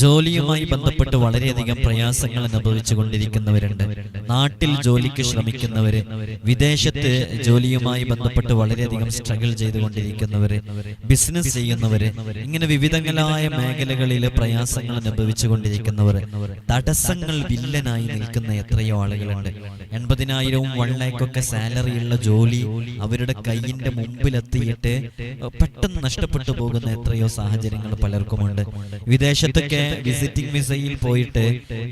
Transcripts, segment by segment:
ജോലിയുമായി ബന്ധപ്പെട്ട് വളരെയധികം പ്രയാസങ്ങൾ അനുഭവിച്ചു കൊണ്ടിരിക്കുന്നവരുണ്ട് നാട്ടിൽ ജോലിക്ക് ശ്രമിക്കുന്നവര് വിദേശത്ത് ജോലിയുമായി ബന്ധപ്പെട്ട് വളരെയധികം സ്ട്രഗിൾ ചെയ്തുകൊണ്ടിരിക്കുന്നവര് ബിസിനസ് ചെയ്യുന്നവര് ഇങ്ങനെ വിവിധങ്ങളായ മേഖലകളിൽ പ്രയാസങ്ങൾ അനുഭവിച്ചു കൊണ്ടിരിക്കുന്നവർ തടസ്സങ്ങൾ വില്ലനായി നിൽക്കുന്ന എത്രയോ ആളുകളുണ്ട്. എൺപതിനായിരവും വൺ ലാക്കൊക്കെ സാലറിയുള്ള ജോലി അവരുടെ കയ്യിന്റെ മുമ്പിലെത്തിയിട്ട് പെട്ടെന്ന് നഷ്ടപ്പെട്ടു പോകുന്ന എത്രയോ സാഹചര്യങ്ങൾ പലർക്കുമുണ്ട്. വിദേശത്തൊക്കെ വിസിറ്റിംഗ് വിസയിൽ പോയിട്ട്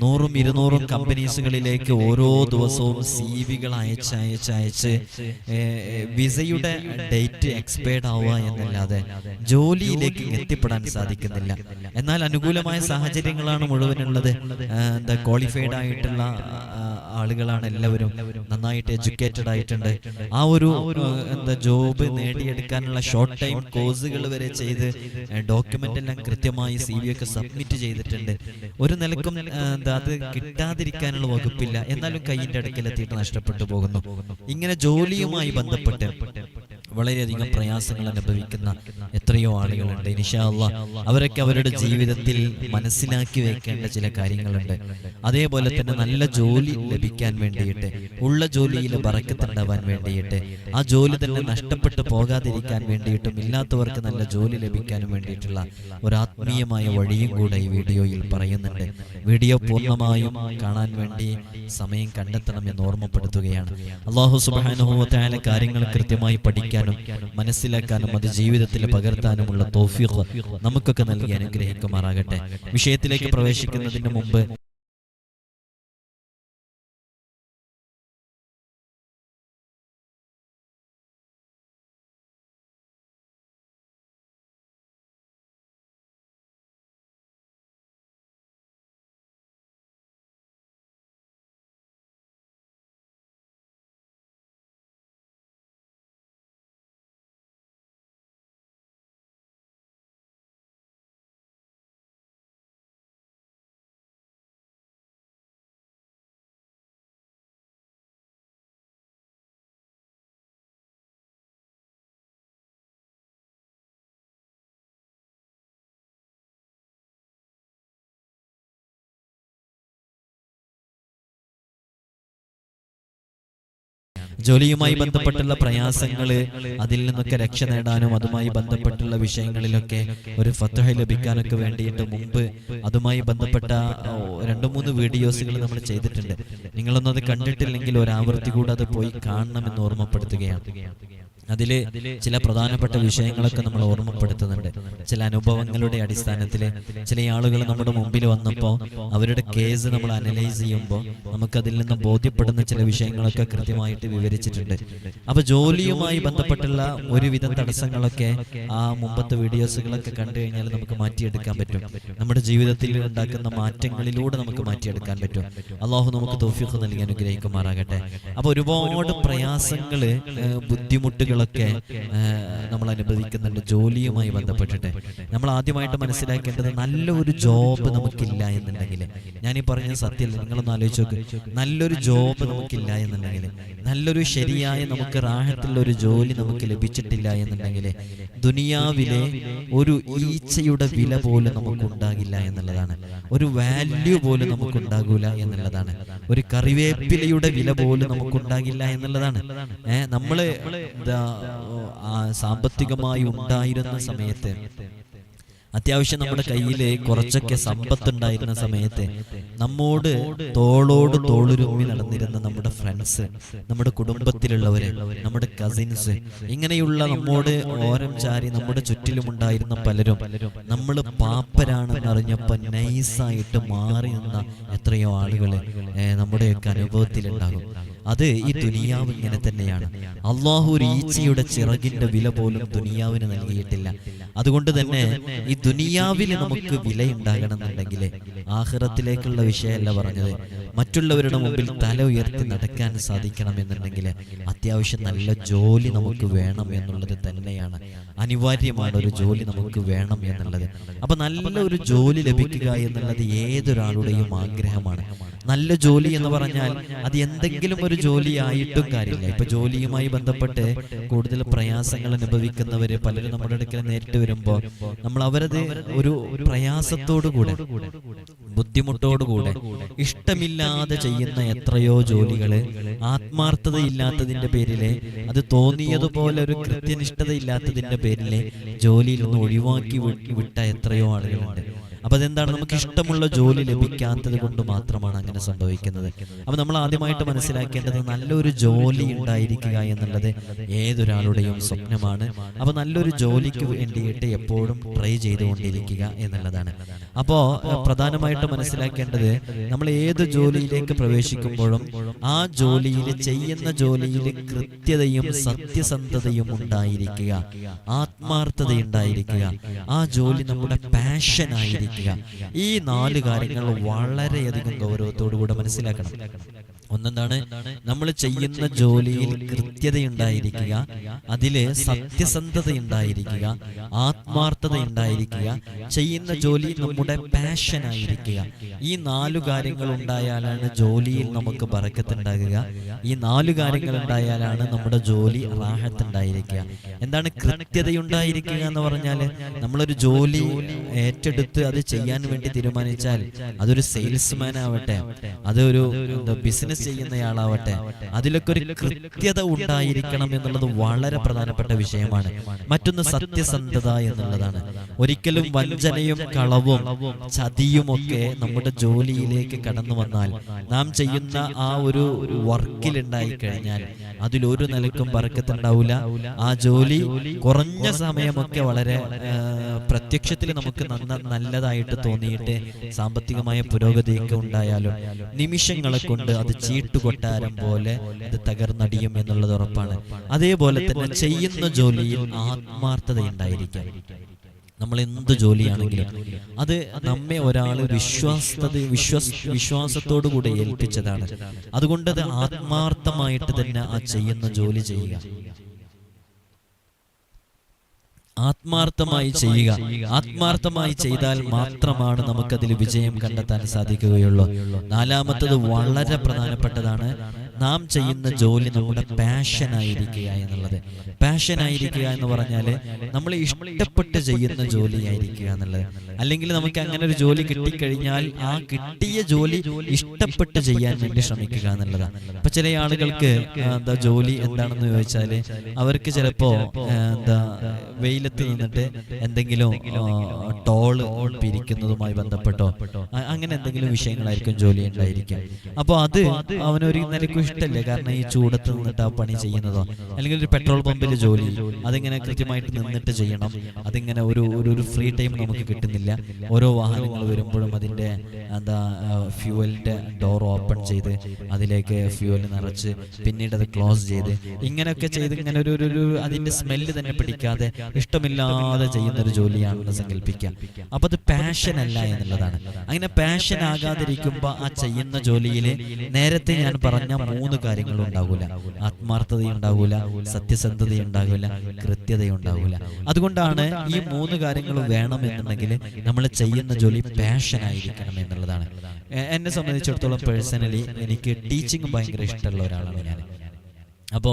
നൂറും ഇരുന്നൂറും കമ്പനീസുകളിലേക്ക് ഓരോ ദിവസവും സി വികൾ അയച്ച് അയച്ച് അയച്ച് വിസയുടെ ഡേറ്റ് എക്സ്പയർഡ് ആവുക എന്നല്ലാതെ ജോലിയിലേക്ക് എത്തിപ്പെടാൻ സാധിക്കുന്നില്ല. എന്നാൽ അനുകൂലമായ സാഹചര്യങ്ങളാണ് മുഴുവനുള്ളത്. എന്താ ക്വാളിഫൈഡ് ആയിട്ടുള്ള ആളുകളാണ് എല്ലാവരും നന്നായിട്ട് എഡ്യൂക്കേറ്റഡ് ആയിട്ടുണ്ട്. ആ ഒരു എന്താ ജോബ് നേടിയെടുക്കാനുള്ള ഷോർട്ട് ടൈം കോഴ്സുകൾ വരെ ചെയ്ത് ഡോക്യുമെന്റ് എല്ലാം കൃത്യമായി സി വി ഒക്കെ സബ്മിറ്റ് ചെയ്തിട്ടുണ്ട്. ഒരു നിലക്കും എന്താ അത് കിട്ടാതിരിക്കാനുള്ള വകുപ്പില്ല. എന്നാലും കയ്യിന്റെ അടുക്കലെത്തിയിട്ട് നഷ്ടപ്പെട്ടു പോകുന്നു. ഇങ്ങനെ ജോലിയുമായി ബന്ധപ്പെട്ട് വളരെയധികം പ്രയാസങ്ങൾ അനുഭവിക്കുന്ന എത്രയോ ആളുകളുണ്ട്. അള്ളാ അവരൊക്കെ അവരുടെ ജീവിതത്തിൽ മനസ്സിലാക്കി വെക്കേണ്ട ചില കാര്യങ്ങളുണ്ട്. അതേപോലെ തന്നെ നല്ല ജോലി ലഭിക്കാൻ വേണ്ടിയിട്ട് ഉള്ള ജോലിയിൽ ബറക്കത്തുണ്ടാവാൻ വേണ്ടിയിട്ട് ആ ജോലി തന്നെ നഷ്ടപ്പെട്ടു പോകാതിരിക്കാൻ വേണ്ടിയിട്ടും ഇല്ലാത്തവർക്ക് നല്ല ജോലി ലഭിക്കാനും വേണ്ടിയിട്ടുള്ള ഒരു ആത്മീയമായ വഴിയും കൂടെ ഈ വീഡിയോയിൽ പറയുന്നുണ്ട്. വീഡിയോ പൂർണമായും കാണാൻ വേണ്ടി സമയം കണ്ടെത്തണം എന്ന് ഓർമ്മപ്പെടുത്തുകയാണ്. അള്ളാഹു സുബാനുഭവത്തെ കാര്യങ്ങൾ കൃത്യമായി പഠിക്കാനും മനസ്സിലാക്കാനും അത് ജീവിതത്തിൽ പകർത്താനുമുള്ള തോഫീഖ് നമുക്കൊക്കെ നൽകി അനുഗ്രഹിക്കുമാറാകട്ടെ. വിഷയത്തിലേക്ക് പ്രവേശിക്കുന്നതിന് മുമ്പ് ജോലിയുമായി ബന്ധപ്പെട്ടുള്ള പ്രയാസങ്ങൾ അതിൽ നിന്നൊക്കെ രക്ഷ നേടാനും അതുമായി ബന്ധപ്പെട്ടുള്ള വിഷയങ്ങളിലൊക്കെ ഒരു ഫത്തഹ ലഭിക്കാനൊക്കെ വേണ്ടിയിട്ട് മുമ്പ് അതുമായി ബന്ധപ്പെട്ട രണ്ട് മൂന്ന് വീഡിയോസുകൾ നമ്മൾ ചെയ്തിട്ടുണ്ട്. നിങ്ങളൊന്നും അത് കണ്ടിട്ടില്ലെങ്കിൽ ഒരു ആവൃത്തി കൂടെ അത് പോയി കാണണം എന്ന് ഓർമ്മപ്പെടുത്തുകയാണ്. അതിൽ ചില പ്രധാനപ്പെട്ട വിഷയങ്ങളൊക്കെ നമ്മൾ ഓർമ്മപ്പെടുത്തുന്നുണ്ട്. ചില അനുഭവങ്ങളുടെ അടിസ്ഥാനത്തിൽ ചില ആളുകൾ നമ്മുടെ മുമ്പിൽ വന്നപ്പോൾ അവരുടെ കേസ് നമ്മൾ അനലൈസ് ചെയ്യുമ്പോൾ നമുക്കതിൽ നിന്ന് ബോധ്യപ്പെടുന്ന ചില വിഷയങ്ങളൊക്കെ കൃത്യമായിട്ട് വിവരിച്ചിട്ടുണ്ട്. അപ്പൊ ജോലിയുമായി ബന്ധപ്പെട്ടുള്ള ഒരുവിധ തടസ്സങ്ങളൊക്കെ ആ മുമ്പത്തെ വീഡിയോസുകളൊക്കെ കണ്ടു കഴിഞ്ഞാൽ നമുക്ക് മാറ്റിയെടുക്കാൻ പറ്റും. നമ്മുടെ ജീവിതത്തിൽ ഉണ്ടാക്കുന്ന മാറ്റങ്ങളിലൂടെ നമുക്ക് മാറ്റിയെടുക്കാൻ പറ്റും. അള്ളാഹു നമുക്ക് തോഫിക്ക് നൽകി അനുഗ്രഹിക്കുമാറാകട്ടെ. അപ്പൊ ഒരുപാട് പ്രയാസങ്ങൾ ഏഹ്, ബുദ്ധിമുട്ടുകളൊക്കെ നമ്മൾ അനുഭവിക്കുന്നുണ്ട് ജോലിയുമായി ബന്ധപ്പെട്ടിട്ട്. നമ്മൾ ആദ്യമായിട്ട് മനസ്സിലാക്കേണ്ടത് നല്ലൊരു ജോബ് നമുക്കില്ല എന്നുണ്ടെങ്കിൽ. ഞാൻ ഈ പറഞ്ഞ സത്യമല്ല നിങ്ങളൊന്ന് ആലോചിച്ച് നോക്ക്. നല്ലൊരു ജോബ് നമുക്കില്ല എന്നുണ്ടെങ്കിൽ നല്ലൊരു ശരിയായ നമുക്ക് റാഹത്തിലുള്ള ഒരു ജോലി നമുക്ക് ലഭിച്ചിട്ടില്ല എന്നുണ്ടെങ്കിൽ ദുനിയാവിലെ ഒരു ഈച്ചയുടെ വില പോലും നമുക്ക് ഉണ്ടാകില്ല എന്നുള്ളതാണ്. ഒരു വാല്യൂ പോലും നമുക്ക് ഉണ്ടാകൂല എന്നുള്ളതാണ്. ഒരു കറിവേപ്പിലയുടെ വില പോലും നമുക്ക് ഉണ്ടാകില്ല എന്നുള്ളതാണ്. ഏഹ് നമ്മൾ എന്താ സാമ്പത്തികമായി ഉണ്ടായിരുന്ന സമയത്ത്. അത്യാവശ്യം നമ്മുടെ കയ്യിൽ കുറച്ചൊക്കെ സമ്പത്ത് ഉണ്ടായിരുന്ന സമയത്ത് നമ്മോട് തോളോട് തോളുരുമ്മി നടന്നിരുന്ന നമ്മുടെ ഫ്രണ്ട്സ് നമ്മുടെ കുടുംബത്തിലുള്ളവര് നമ്മുടെ കസിൻസ് ഇങ്ങനെയുള്ള നമ്മോട് ഓരം ചാരി നമ്മുടെ ചുറ്റിലുമുണ്ടായിരുന്ന പലരും നമ്മൾ പാപ്പരാണെന്ന് അറിഞ്ഞപ്പോ നൈസായിട്ട് മാറി നിന്ന എത്രയോ ആളുകൾ നമ്മുടെയൊക്കെ അനുഭവത്തിലുണ്ടാകും. അത് ഈ ദുനിയാവ് ഇങ്ങനെ തന്നെയാണ്. അള്ളാഹു ഒരു ഈച്ചയുടെ ചിറകിന്റെ വില പോലും ദുനിയാവിന് നൽകിയിട്ടില്ല. അതുകൊണ്ട് തന്നെ ഈ ദുനിയാവിൽ നമുക്ക് വിലയുണ്ടാകണമെന്നുണ്ടെങ്കിൽ ആഹ്റത്തിലേക്കുള്ള വിഷയമല്ല പറഞ്ഞത്. മറ്റുള്ളവരുടെ മുമ്പിൽ തല ഉയർത്തി നടക്കാൻ സാധിക്കണം എന്നുണ്ടെങ്കിൽ അത്യാവശ്യം നല്ല ജോലി നമുക്ക് വേണം എന്നുള്ളത് തന്നെയാണ്. അനിവാര്യമാണ് ഒരു ജോലി നമുക്ക് വേണം എന്നുള്ളത്. അപ്പൊ നല്ല ഒരു ജോലി ലഭിക്കുക എന്നുള്ളത് ഏതൊരാളുടെയും ആഗ്രഹമാണ്. നല്ല ജോലി എന്ന് പറഞ്ഞാൽ അത് എന്തെങ്കിലും ഒരു ജോലി ആയിട്ടും കാര്യമില്ല. ഇപ്പൊ ജോലിയുമായി ബന്ധപ്പെട്ട് കൂടുതൽ പ്രയാസങ്ങൾ അനുഭവിക്കുന്നവര് പലരും നമ്മുടെ അടുക്കൽ നേരിട്ട് വരുമ്പോൾ നമ്മൾ അവരത് ഒരു പ്രയാസത്തോടു കൂടെ ബുദ്ധിമുട്ടോടുകൂടെ ഇഷ്ടമില്ലാതെ ചെയ്യുന്ന എത്രയോ ജോലികൾ ആത്മാർത്ഥതയില്ലാത്തതിന്റെ പേരിൽ അത് തോന്നിയതുപോലെ ഒരു കൃത്യനിഷ്ഠത ഇല്ലാത്തതിന്റെ പേരിൽ ജോലിയിൽ നിന്ന് ഒഴിവാക്കി വിട്ട എത്രയോ ആളുകളുണ്ട്. അപ്പൊ അതെന്താണ്? നമുക്ക് ഇഷ്ടമുള്ള ജോലി ലഭിക്കാത്തത് കൊണ്ട് മാത്രമാണ് അങ്ങനെ സംഭവിക്കുന്നത്. അപ്പൊ നമ്മൾ ആദ്യമായിട്ട് മനസ്സിലാക്കേണ്ടത് നല്ലൊരു ജോലി ഉണ്ടായിരിക്കുക എന്നുള്ളത് ഏതൊരാളുടെയും സ്വപ്നമാണ്. അപ്പൊ നല്ലൊരു ജോലിക്ക് വേണ്ടിയിട്ട് എപ്പോഴും ട്രൈ ചെയ്തുകൊണ്ടിരിക്കുക എന്നുള്ളതാണ്. അപ്പോ പ്രധാനമായിട്ട് മനസ്സിലാക്കേണ്ടത് നമ്മൾ ഏത് ജോലിയിലേക്ക് പ്രവേശിക്കുമ്പോഴും ആ ജോലിയിൽ ചെയ്യുന്ന ജോലിയിൽ കൃത്യതയും സത്യസന്ധതയും ഉണ്ടായിരിക്കുക. ആത്മാർത്ഥത ഉണ്ടായിരിക്കുക. ആ ജോലി നമ്മുടെ പാഷൻ ആയിരിക്കുക ഈ നാല് കാര്യങ്ങൾ വളരെയധികം ഗൗരവത്തോടു കൂടെ മനസ്സിലാക്കണം. ഒന്നെന്താണ്? നമ്മൾ ചെയ്യുന്ന ജോലിയിൽ കൃത്യതയുണ്ടായിരിക്കുക അതിൽ ഉണ്ടായിരിക്കുക ആത്മാർത്ഥത ഉണ്ടായിരിക്കുക ചെയ്യുന്ന ജോലി നമ്മുടെ പാഷൻ ആയിരിക്കുക. ഈ നാലു കാര്യങ്ങൾ ഉണ്ടായാലാണ് ജോലിയിൽ നമുക്ക് പറക്കത്തുണ്ടാകുക ഈ നാലു കാര്യങ്ങൾ ഉണ്ടായാലാണ് നമ്മുടെ ജോലി റാഹത്തുണ്ടായിരിക്കുക. എന്താണ് കൃത്യതയുണ്ടായിരിക്കുക എന്ന് പറഞ്ഞാൽ നമ്മളൊരു ജോലി ഏറ്റെടുത്ത് അത് ചെയ്യാൻ വേണ്ടി തീരുമാനിച്ചാൽ അതൊരു സെയിൽസ്മാൻ ആവട്ടെ അതൊരു ബിസിനസ് ചെയ്യുന്നയാളാവട്ടെ. അതിലൊക്കെ ഒരു കൃത്യത ഉണ്ടായിരിക്കണം എന്നുള്ളത് വളരെ പ്രധാനപ്പെട്ട വിഷയമാണ്. മറ്റൊന്ന് സത്യസന്ധത എന്നുള്ളതാണ്. ഒരിക്കലും വഞ്ചനയും കളവും ചതിയും ഒക്കെ നമ്മുടെ ജോലിയിലേക്ക് കടന്നു വന്നാൽ നാം ചെയ്യുന്ന ആ ഒരു വർക്കിലുണ്ടായി കഴിഞ്ഞാൽ അതിലൊരു നിലക്കും പറക്കത്തുണ്ടാവില്ല. ആ ജോലി കുറഞ്ഞ സമയമൊക്കെ വളരെ പ്രത്യക്ഷത്തിൽ നമുക്ക് നന്ന നല്ലതായിട്ട് തോന്നിയിട്ട് സാമ്പത്തികമായ പുരോഗതിയൊക്കെ ഉണ്ടായാലും നിമിഷങ്ങളെ കൊണ്ട് അത് ചീട്ടുകൊട്ടാരം പോലെ അത് തകർന്നടിയും എന്നുള്ളത് ഉറപ്പാണ്. അതേപോലെ തന്നെ ചെയ്യുന്ന ജോലിയിൽ ആത്മാർത്ഥത ഉണ്ടായിരിക്കാം നമ്മൾ എന്ത് ജോലിയാണെങ്കിലും അത് നമ്മെ ഒരാൾ വിശ്വാസത വിശ്വാസ വിശ്വാസത്തോടു കൂടെ ഏൽപ്പിച്ചതാണ്. അതുകൊണ്ട് അത് ആത്മാർത്ഥമായിട്ട് തന്നെ ആ ചെയ്യുന്ന ജോലി ചെയ്യുക. ആത്മാർത്ഥമായി ചെയ്യുക. ആത്മാർത്ഥമായി ചെയ്താൽ മാത്രമാണ് നമുക്കതിൽ വിജയം കണ്ടെത്താൻ സാധിക്കുകയുള്ളൂ. നാലാമത്തത് വളരെ പ്രധാനപ്പെട്ടതാണ്. നാം ചെയ്യുന്ന ജോലി നമ്മുടെ പാഷൻ ആയിരിക്കുക എന്നുള്ളത്. പാഷൻ ആയിരിക്കുക എന്ന് പറഞ്ഞാൽ നമ്മൾ ഇഷ്ടപ്പെട്ട് ചെയ്യുന്ന ജോലിയായിരിക്കുക എന്നുള്ളത്. അല്ലെങ്കിൽ നമുക്ക് അങ്ങനെ ഒരു ജോലി കിട്ടിക്കഴിഞ്ഞാൽ ആ കിട്ടിയ ജോലി ഇഷ്ടപ്പെട്ട് ചെയ്യാൻ വേണ്ടി ശ്രമിക്കുക എന്നുള്ളതാണ് ഇപ്പൊ ചില ആളുകൾക്ക് എന്താ ജോലി എന്താണെന്ന് ചോദിച്ചാൽ അവർക്ക് ചിലപ്പോ എന്താ വെയിലത്ത് നിന്നിട്ട് എന്തെങ്കിലും ടോൾ ടോൾ പിരിക്കുന്നതുമായി ബന്ധപ്പെട്ടോ? അങ്ങനെ എന്തെങ്കിലും വിഷയങ്ങളായിരിക്കും ജോലി ഉണ്ടായിരിക്കാം. അപ്പോൾ അത് അവനൊരു നിലയ്ക്കും ഇഷ്ടമല്ലേ. കാരണം ഈ ചൂടത്ത് നിന്നിട്ട് ആ പണി ചെയ്യുന്നതോ. അല്ലെങ്കിൽ ഒരു പെട്രോൾ പമ്പിൽ ജോലി. അതിങ്ങനെ കൃത്യമായിട്ട് നിന്നിട്ട് ചെയ്യണം. അതിങ്ങനെ ഒരു ഒരു ഫ്രീ ടൈം നമുക്ക് കിട്ടുന്നില്ല. ഓരോ വാഹനങ്ങൾ വരുമ്പോഴും അതിന്റെ എന്താ ഫ്യൂവലിന്റെ ഡോർ ഓപ്പൺ ചെയ്ത് അതിലേക്ക് ഫ്യൂവൽ നിറച്ച് പിന്നീട് അത് ക്ലോസ് ചെയ്ത് ഇങ്ങനെയൊക്കെ ചെയ്ത് ഇങ്ങനെ ഒരു ഒരു- ഒരു അതിന്റെ സ്മെല്ല് തന്നെ പിടിക്കാതെ ഇഷ്ടമില്ലാതെ ചെയ്യുന്ന ഒരു ജോലിയാണെന്ന് സങ്കല്പിക്കാം അപ്പൊ അത് പാഷൻ അല്ല എന്നുള്ളതാണ്. അങ്ങനെ പാഷൻ ആകാതിരിക്കുമ്പോ ആ ചെയ്യുന്ന ജോലിയിൽ നേരത്തെ ഞാൻ പറഞ്ഞ മൂന്ന് കാര്യങ്ങളും ഉണ്ടാകൂല ആത്മാർത്ഥത ഉണ്ടാകൂല സത്യസന്ധത ഉണ്ടാകില്ല കൃത്യത ഉണ്ടാവൂല അതുകൊണ്ടാണ് ഈ മൂന്ന് കാര്യങ്ങൾ വേണമെന്നുണ്ടെങ്കിൽ നമ്മൾ ചെയ്യുന്ന ജോലി പാഷൻ ആയിരിക്കണം എന്നുള്ളതാണ്. എന്നെ സംബന്ധിച്ചിടത്തോളം പേഴ്സണലി എനിക്ക് ടീച്ചിങ് ഭയങ്കര ഇഷ്ടമുള്ള ഒരാളാണ് ഞാൻ അപ്പോ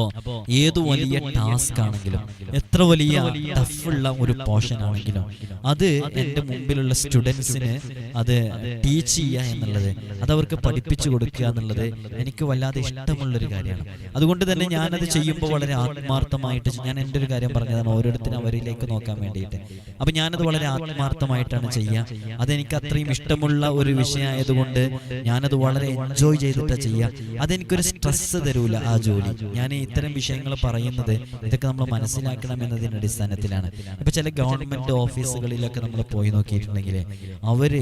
ഏത് വലിയ ടാസ്ക് ആണെങ്കിലും എത്ര വലിയ ടഫുള്ള ഒരു പോർഷൻ ആണെങ്കിലും അത് എന്റെ മുമ്പിലുള്ള സ്റ്റുഡൻസിന് അത് ടീച്ച് ചെയ്യുക എന്നുള്ളത്. അത് അവർക്ക് പഠിപ്പിച്ചു കൊടുക്കുക എന്നുള്ളത് എനിക്ക് വല്ലാതെ ഇഷ്ടമുള്ളൊരു കാര്യമാണ്. അതുകൊണ്ട് തന്നെ ഞാനത് ചെയ്യുമ്പോൾ വളരെ ആത്മാർത്ഥമായിട്ട് ഞാൻ എന്റെ ഒരു കാര്യം പറഞ്ഞതാണ് ഓരോരുത്തരും അവരിലേക്ക് നോക്കാൻ വേണ്ടിയിട്ട്. അപ്പൊ ഞാനത് വളരെ ആത്മാർത്ഥമായിട്ടാണ് ചെയ്യുക. അതെനിക്ക് അത്രയും ഇഷ്ടമുള്ള ഒരു വിഷയമായതുകൊണ്ട് ഞാനത് വളരെ എൻജോയ് ചെയ്തിട്ടാണ് ചെയ്യുക. അതെനിക്കൊരു സ്ട്രെസ് തരൂല ആ ജോലി. ഞാൻ ഇത്തരം വിഷയങ്ങൾ പറയുന്നത് ഇതൊക്കെ നമ്മൾ മനസ്സിലാക്കണം എന്നതിന്റെ അടിസ്ഥാനത്തിലാണ്. ഇപ്പൊ ചില ഗവൺമെന്റ് ഓഫീസുകളിലൊക്കെ നമ്മൾ പോയി നോക്കിയിട്ടുണ്ടെങ്കിൽ അവർ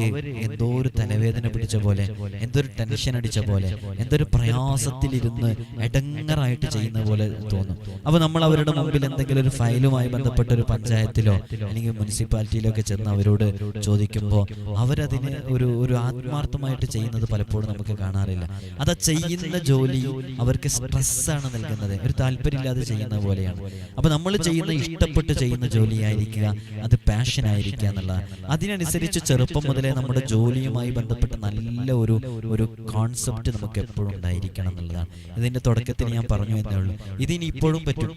എന്തോ ഒരു തലവേദന പിടിച്ച പോലെ എന്തോ ഒരു ടെൻഷൻ അടിച്ച പോലെ എന്തോ ഒരു പ്രയാസത്തിലിരുന്ന് എടങ്ങറായിട്ട് ചെയ്യുന്ന പോലെ തോന്നും. അപ്പൊ നമ്മൾ അവരുടെ മുമ്പിൽ എന്തെങ്കിലും ഒരു ഫയലുമായി ബന്ധപ്പെട്ട ഒരു പഞ്ചായത്തിലോ അല്ലെങ്കിൽ മുനിസിപ്പാലിറ്റിയിലോ ഒക്കെ ചെന്ന് അവരോട് ചോദിക്കുമ്പോൾ അവരതിന് ഒരു ഒരു ആത്മാർത്ഥമായിട്ട് ചെയ്യുന്നത് പലപ്പോഴും നമുക്ക് കാണാറില്ല. അത് ചെയ്യുന്ന ജോലി അവർക്ക് സ്ട്രെസ്സാണ് നൽകുന്നത്. നിൽക്കുന്നത് ഒരു താല്പര്യമില്ലാതെ ചെയ്യുന്ന പോലെയാണ്. അപ്പൊ നമ്മൾ ചെയ്യുന്ന ഇഷ്ടപ്പെട്ട് ചെയ്യുന്ന ജോലിയായിരിക്കുക അത് പാഷൻ ആയിരിക്കുക എന്നുള്ളതാണ് അതിനനുസരിച്ച് ചെറുപ്പം മുതലേ നമ്മുടെ ജോലിയുമായി ബന്ധപ്പെട്ട നല്ല ഒരു ഒരു കോൺസെപ്റ്റ് നമുക്ക് എപ്പോഴും ഉണ്ടായിരിക്കണം എന്നുള്ളതാണ്. ഇതിന്റെ തുടക്കത്തിൽ ഞാൻ പറഞ്ഞു എന്നേ ഉള്ളൂ. ഇതിനി ഇപ്പോഴും പറ്റും.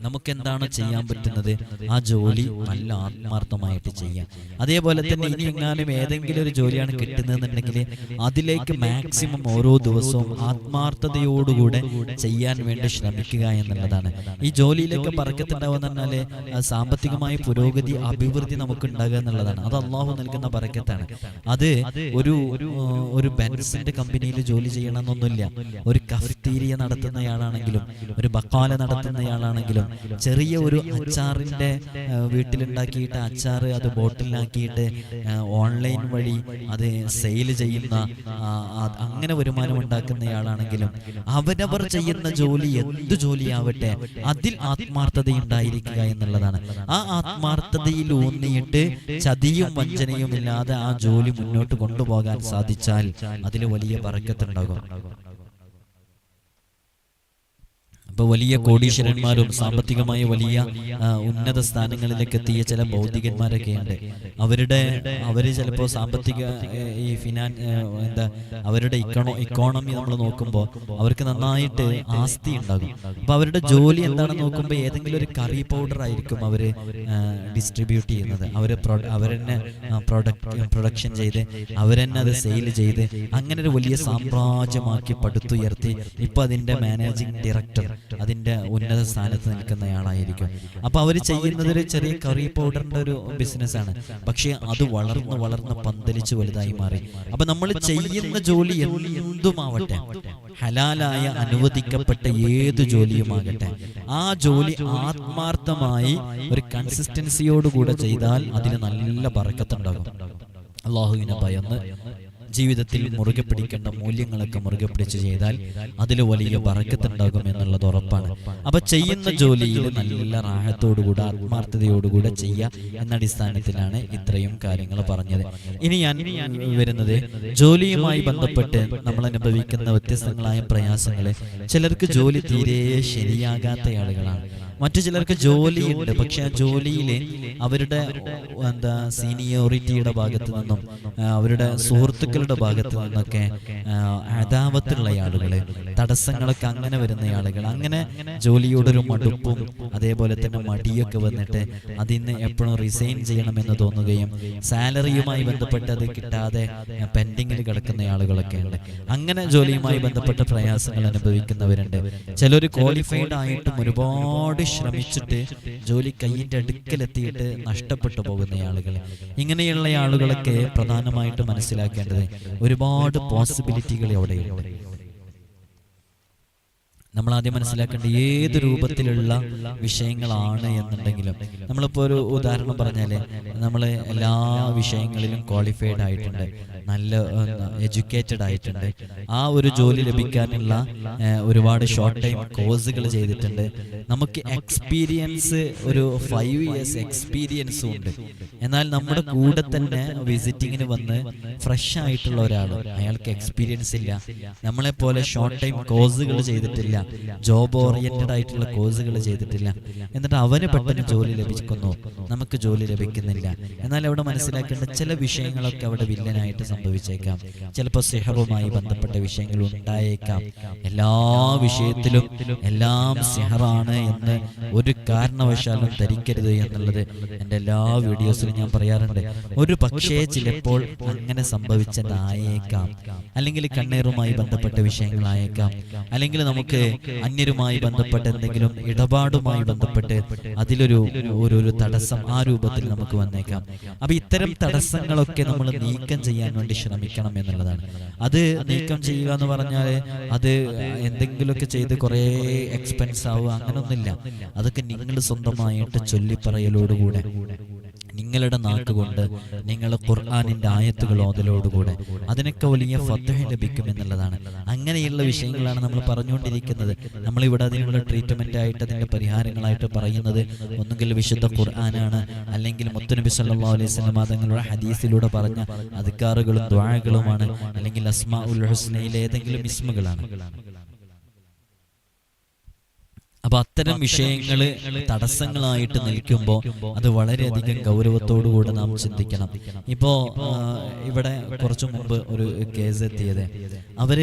നമുക്ക് എന്താണ് ചെയ്യാൻ പറ്റുന്നത്? ആ ജോലി നല്ല ആത്മാർത്ഥമായിട്ട് ചെയ്യാം. അതേപോലെ തന്നെ ഇനി എങ്ങാനും ഏതെങ്കിലും ഒരു ജോലിയാണ് കിട്ടുന്നതെന്നുണ്ടെങ്കിൽ അതിലേക്ക് മാക്സിമം ഓരോ ദിവസവും ആത്മാർത്ഥതയോടുകൂടെ ചെയ്യാൻ വേണ്ടി ശ്രമിക്കുക എന്നുള്ളതാണ്. ഈ ജോലിയിലേക്ക് പറക്കത്തുണ്ടാവുക എന്ന് സാമ്പത്തികമായ പുരോഗതി അഭിവൃദ്ധി നമുക്ക് ഉണ്ടാകുക എന്നുള്ളതാണ്. അത് അള്ളാഹു നൽകുന്ന പറക്കത്താണ്. അത് ഒരു ഒരു ബെൻസിന്റെ കമ്പനിയിൽ ജോലി ചെയ്യണമെന്നൊന്നുമില്ല. ഒരു കഫ്തീരിയ നടത്തുന്നയാളാണെങ്കിലും ഒരു ബക്കാല നടത്തുന്നയാളാണെങ്കിലും ചെറിയ ഒരു അച്ചാറിന്റെ വീട്ടിലുണ്ടാക്കിയിട്ട് അച്ചാറ് അത് ബോട്ടിലാക്കിയിട്ട് ഓൺലൈൻ വഴി അത് സെയിൽ ചെയ്യുന്ന അങ്ങനെ വരുമാനം ഉണ്ടാക്കുന്നയാളാണെങ്കിലും അവരവർ ചെയ്യുന്ന ജോലി എന്ത് ജോലിയാവട്ടെ അതിൽ ആത്മാർത്ഥത ഉണ്ടായിരിക്കുക എന്നുള്ളതാണ്. ആ ആത്മാർത്ഥതയിൽ ഊന്നിയിട്ട് ചതിയും വഞ്ചനയും ഇല്ലാതെ ആ ജോലി മുന്നോട്ട് കൊണ്ടുപോകാൻ സാധിച്ചാൽ അതിൽ വലിയ പറക്കത്തുണ്ടാകും അപ്പൊ വലിയ കോടീശ്വരന്മാരും സാമ്പത്തികമായ വലിയ ഉന്നത സ്ഥാനങ്ങളിലേക്ക് എത്തിയ ചില ഭൗതികന്മാരൊക്കെയുണ്ട് അവരുടെ അവർ ചിലപ്പോൾ സാമ്പത്തിക ഈ ഫിനാൻ എന്താ അവരുടെ ഇക്കണോ ഇക്കോണമി നമ്മൾ നോക്കുമ്പോൾ അവർക്ക് നന്നായിട്ട് ആസ്തി ഉണ്ടാകും. അപ്പൊ അവരുടെ ജോലി എന്താണെന്ന് നോക്കുമ്പോൾ ഏതെങ്കിലും ഒരു കറി പൗഡർ ആയിരിക്കും അവർ ഡിസ്ട്രിബ്യൂട്ട് ചെയ്യുന്നത്. അവർ പ്രൊ- അവരെന്നെ പ്രൊഡക്റ്റ് പ്രൊഡക്ഷൻ ചെയ്ത് അവരെന്നെ അത് സെയിൽ ചെയ്ത് അങ്ങനെ ഒരു വലിയ സാമ്രാജ്യമാക്കി പടുത്തുയർത്തി. ഇപ്പൊ അതിന്റെ മാനേജിങ് ഡയറക്ടർ അതിന്റെ ഉന്നത സ്ഥാനത്ത് നിൽക്കുന്നയാളായിരിക്കും. അപ്പൊ അവർ ചെയ്യുന്നത് ഒരു ചെറിയ കറി പൗഡറിന്റെ ഒരു ബിസിനസ് ആണ്. പക്ഷേ അത് വളർന്ന് വളർന്ന് പന്തലിച്ച് വലുതായി മാറി. അപ്പൊ നമ്മൾ ചെയ്യുന്ന ജോലി എന്തുമാവട്ടെ? ഹലാലായ അനുവദിക്കപ്പെട്ട ഏത് ജോലിയുമാകട്ടെ? ആ ജോലി ആത്മാർത്ഥമായി ഒരു കൺസിസ്റ്റൻസിയോടുകൂടെ ചെയ്താൽ അതിന് നല്ല പറക്കത്തുണ്ടാകും. അള്ളാഹുവിനെ ഭയന്ന് ജീവിതത്തിൽ മുറുകെ പിടിക്കേണ്ട മൂല്യങ്ങളൊക്കെ മുറുകെ പിടിച്ച് ചെയ്താൽ അതിൽ വലിയ പറക്കത്തുണ്ടാകും എന്നുള്ളത് ഉറപ്പാണ്. അപ്പൊ ചെയ്യുന്ന ജോലിയിൽ നല്ല റാഹത്തോടുകൂടെ ആത്മാർത്ഥതയോടുകൂടെ ചെയ്യുക എന്ന അടിസ്ഥാനത്തിലാണ് ഇത്രയും കാര്യങ്ങൾ പറഞ്ഞത്. ഇനി ഞാൻ വരുന്നത് ജോലിയുമായി ബന്ധപ്പെട്ട് നമ്മൾ അനുഭവിക്കുന്ന വ്യത്യസ്തങ്ങളായ പ്രയാസങ്ങളെ ചിലർക്ക് ജോലി തീരെ ശരിയാകാത്ത ആളുകളാണ്. മറ്റു ചിലർക്ക് ജോലിയുണ്ട് പക്ഷെ ആ ജോലിയിൽ അവരുടെ എന്താ സീനിയോറിറ്റിയുടെ ഭാഗത്തു നിന്നും അവരുടെ സുഹൃത്തുക്കളുടെ ഭാഗത്തു നിന്നൊക്കെ അതാപത്തുള്ള ആളുകൾ തടസ്സങ്ങളൊക്കെ അങ്ങനെ വരുന്ന ആളുകൾ അങ്ങനെ ജോലിയോടൊരു മടുപ്പും അതേപോലെ തന്നെ മടിയൊക്കെ വന്നിട്ട് അതിന്ന് എപ്പോഴും റിസൈൻ ചെയ്യണമെന്ന് തോന്നുകയും സാലറിയുമായി ബന്ധപ്പെട്ട് അത് കിട്ടാതെ പെൻഡിങ്ങിൽ കിടക്കുന്ന ആളുകളൊക്കെ ഉണ്ട്. അങ്ങനെ ജോലിയുമായി ബന്ധപ്പെട്ട പ്രയാസങ്ങൾ അനുഭവിക്കുന്നവരുണ്ട്. ചിലർ ക്വാളിഫൈഡ് ആയിട്ടും ഒരുപാട് ശ്രമിച്ചിട്ട് ജോലി കയ്യിന്റെ അടുക്കലെത്തിയിട്ട് നഷ്ടപ്പെട്ടു പോകുന്ന ആളുകൾ ഇങ്ങനെയുള്ള ആളുകളൊക്കെ പ്രധാനമായിട്ട് മനസ്സിലാക്കേണ്ടത് ഒരുപാട് പോസിബിലിറ്റികൾ എവിടെയുണ്ട് നമ്മൾ ആദ്യം മനസ്സിലാക്കേണ്ട ഏത് രൂപത്തിലുള്ള വിഷയങ്ങളാണ് എന്നുണ്ടെങ്കിലും നമ്മളിപ്പോൾ ഒരു ഉദാഹരണം പറഞ്ഞാൽ നമ്മൾ എല്ലാ വിഷയങ്ങളിലും ക്വാളിഫൈഡ് ആയിട്ടുണ്ട്. നല്ല എഡ്യൂക്കേറ്റഡ് ആയിട്ടുണ്ട്. ആ ഒരു ജോലി ലഭിക്കാനുള്ള ഒരുപാട് ഷോർട്ട് ടൈം കോഴ്സുകൾ ചെയ്തിട്ടുണ്ട്. നമുക്ക് എക്സ്പീരിയൻസ് ഒരു ഫൈവ് ഇയേഴ്സ് എക്സ്പീരിയൻസും ഉണ്ട്. എന്നാൽ നമ്മുടെ കൂടെ തന്നെ വിസിറ്റിങ്ങിന് വന്ന് ഫ്രഷ് ആയിട്ടുള്ള ഒരാൾ അയാൾക്ക് എക്സ്പീരിയൻസ് ഇല്ല. നമ്മളെ പോലെ ഷോർട്ട് ടൈം കോഴ്സുകൾ ചെയ്തിട്ടില്ല. ജോബ് ഓറിയന്റഡ് ആയിട്ടുള്ള കോഴ്സുകൾ ചെയ്തിട്ടില്ല. എന്നിട്ട് അവന് പെട്ടെന്ന് ജോലി ലഭിക്കുന്നു. നമുക്ക് ജോലി ലഭിക്കുന്നില്ല. എന്നാൽ അവിടെ മനസ്സിലാക്കേണ്ട ചില വിഷയങ്ങളൊക്കെ അവിടെ വില്ലനായിട്ട് സംഭവിച്ചേക്കാം. ചിലപ്പോൾ സിഹറുമായി ബന്ധപ്പെട്ട വിഷയങ്ങൾ ഉണ്ടായേക്കാം എല്ലാ വിഷയത്തിലും എല്ലാം സിഹറാണ് എന്ന് ഒരു കാരണവശാലും ധരിക്കരുത് എന്നുള്ളത് എന്റെ എല്ലാ വീഡിയോസിലും ഞാൻ പറയാറുണ്ട്. ഒരു പക്ഷേ ചിലപ്പോൾ അങ്ങനെ സംഭവിച്ചതായേക്കാം. അല്ലെങ്കിൽ കണ്ണീറുമായി ബന്ധപ്പെട്ട വിഷയങ്ങളായേക്കാം. അല്ലെങ്കിൽ നമുക്ക് അന്യരുമായി ബന്ധപ്പെട്ട എന്തെങ്കിലും ഇടപാടുമായി ബന്ധപ്പെട്ട് അതിലൊരു ഒരു തടസ്സം ആ രൂപത്തിൽ നമുക്ക് വന്നേക്കാം. അപ്പൊ ഇത്തരം തടസ്സങ്ങളൊക്കെ നമ്മൾ നീക്കം ചെയ്യാൻ വേണ്ടി ശ്രമിക്കണം എന്നുള്ളതാണ്. അത് നീക്കം ചെയ്യുക എന്ന് പറഞ്ഞാൽ അത് എന്തെങ്കിലുമൊക്കെ ചെയ്ത് കുറേ എക്സ്പെൻസ് ആവുക അങ്ങനൊന്നുമില്ല. അതൊക്കെ നിങ്ങൾ സ്വന്തമായിട്ട് ചൊല്ലിപ്പറയലോടുകൂടെ. നിങ്ങളുടെ നാക്കുകൊണ്ട് നിങ്ങൾ ഖുർആാനിന്റെ ആയത്തുകൾ ഓതലോടുകൂടെ അതിനൊക്കെ വലിയ ഫത്തഹ ലഭിക്കും എന്നുള്ളതാണ്. അങ്ങനെയുള്ള വിഷയങ്ങളാണ് നമ്മൾ പറഞ്ഞുകൊണ്ടിരിക്കുന്നത്. നമ്മളിവിടെ അതിനുള്ള ട്രീറ്റ്മെന്റ് ആയിട്ട് അതിന്റെ പരിഹാരങ്ങളായിട്ട് പറയുന്നത് ഒന്നുകിൽ വിശുദ്ധ ഖുർആനാണ് അല്ലെങ്കിൽ മുത്തുനബി സല്ലാ അലൈഹി സ്വലം തങ്ങളുടെ ഹദീസിലൂടെ പറഞ്ഞ അധികാറുകളും ദ്വാഴകളുമാണ് അല്ലെങ്കിൽ അസ്മാ ഉൽ ഹുസ്നയിലെ ഏതെങ്കിലും ഇസ്മുകളാണ്. അപ്പൊ അത്തരം വിഷയങ്ങൾ തടസ്സങ്ങളായിട്ട് നിൽക്കുമ്പോൾ അത് വളരെയധികം ഗൗരവത്തോടുകൂടെ നാം ചിന്തിക്കണം. ഇപ്പോ ഇവിടെ കുറച്ചു മുമ്പ് ഒരു കേസ് എത്തിയത്. അവർ